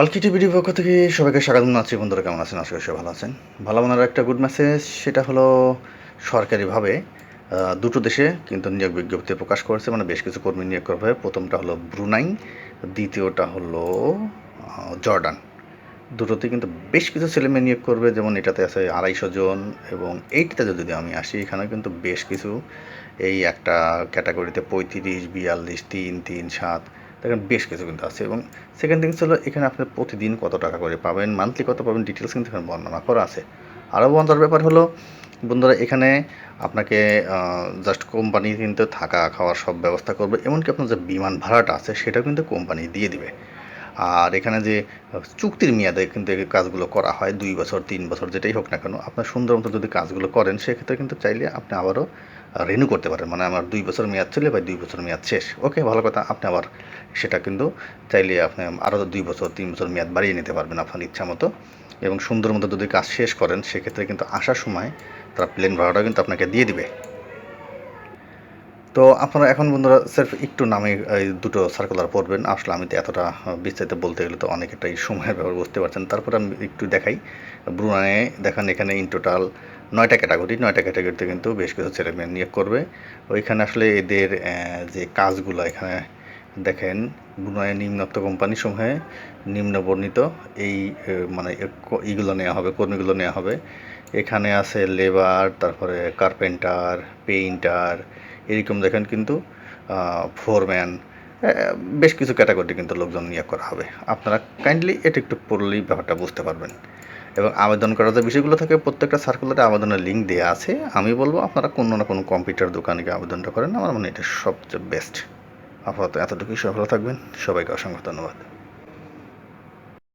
অলকিটি video পক্ষ থেকে সবাইকে স্বাগত জানাচ্ছি। বন্ধুরা, কেমন আছেন? আশা করি সবাই ভালো আছেন। ভালো মনের একটা গুড মেসেজ সেটা হলো সরকারিভাবে দুটো দেশে কিন্তু নিয়োগ বিজ্ঞপ্তি প্রকাশ করেছে। মানে বেশ কিছু কর্মী নিয়োগ করা হবে। প্রথমটা হলো ব্রুনাই, দ্বিতীয়টা হলো জর্ডান। দুটোতে কিন্তু বেশ কিছু ছেলেমেয়ে নিয়োগ করবে। যেমন এটাতে আছে আড়াইশো জন এবং এইটাতে যদি আমি আসি, এখানে কিন্তু বেশ কিছু। এই একটা ক্যাটাগরিতে পঁয়ত্রিশ, বিয়াল্লিশ, তিন তিন, সাত দেখেন বেশ কিছু কিন্তু আছে এবং সেকেন্ড থিংস হলো এখানে আপনি প্রতিদিন কত টাকা করে পাবেন? মান্থলি কত পাবেন? ডিটেলস কিন্তু এখানে বর্ণনা করা আছে। আরও বন্ধার ব্যাপার হলো, বন্ধুরা এখানে আপনাকে জাস্ট কোম্পানি কিন্তু থাকা, খাওয়ার সব ব্যবস্থা করবে। এমনকি আপনার যে বিমান ভাড়াটা আছে, সেটাও কিন্তু কোম্পানি দিয়ে দিবে। আর এখানে যে চুক্তির মেয়াদে কিন্তু কাজগুলো করা হয়, দুই বছর, তিন বছর যেটাই হোক না কেন, আপনার সুন্দর মতো যদি কাজগুলো করেন, সেক্ষেত্রে কিন্তু চাইলে আপনি আবারও রিনিউ করতে পারেন। মানে আমার দুই বছর মেয়াদ ছিল বা দুই বছর মেয়াদ শেষ। ওকে, ভালো কথা, আপনি আবার সেটা কিন্তু চাইলে আপনি আরও দুই বছর, তিন বছর মেয়াদ বাড়িয়ে নিতে পারবেন আপনার ইচ্ছা মতো। এবং সুন্দর মতো যদি কাজ শেষ করেন, সেক্ষেত্রে কিন্তু আসার সময় তারা প্লেন ভাড়াটা কিন্তু আপনাকে দিয়ে দিবে। তো আপনারা এখন বন্ধুরা স্যার একটু নামে, এই দুটো সার্কুলার পড়বেন। আসলে আমি তো এতটা বিস্তারিত বলতে গেলে তো অনেক একটা সময়ের ব্যাপার, বুঝতে পারছেন। তারপরে আমি একটু দেখাই। ব্রুনানে দেখেন এখানে ইন টোটাল নয়টা ক্যাটাগরি নয়টা ক্যাটাগরিতে কিন্তু বেশ কিছু ছেলেমেয়ে নিয়োগ করবে। ওইখানে আসলে এদের যে কাজগুলো এখানে দেখেন ব্রুনাই নিম্নোক্ত নিম্ন বর্ণিত এই মানে এইগুলো নেওয়া হবে, কর্মীগুলো নেওয়া হবে। এখানে আছে লেবার তারপরে কার্পেন্টার পেইন্টার এরকম দেখেন কিন্তু ফোরম্যান বেশ কিছু ক্যাটাগরি কিন্তু লোকজন নিয়োগ করা হবে। আপনারা কাইন্ডলি এটা একটু পড়লেই ব্যাপারটা বুঝতে পারবেন। এবং আবেদন করার যে বিষয়গুলো থাকে, প্রত্যেকটা সার্কুলারে আবেদনের লিঙ্ক দেওয়া আছে। আমি বলব, আপনারা কোনো না কোনো কম্পিউটার দোকানে গিয়ে আবেদনটা করেন। আমার মনে এটা সবচেয়ে বেস্ট আপাতত এতটুকুই। সফল থাকবেন। সবাইকে অসংখ্য ধন্যবাদ।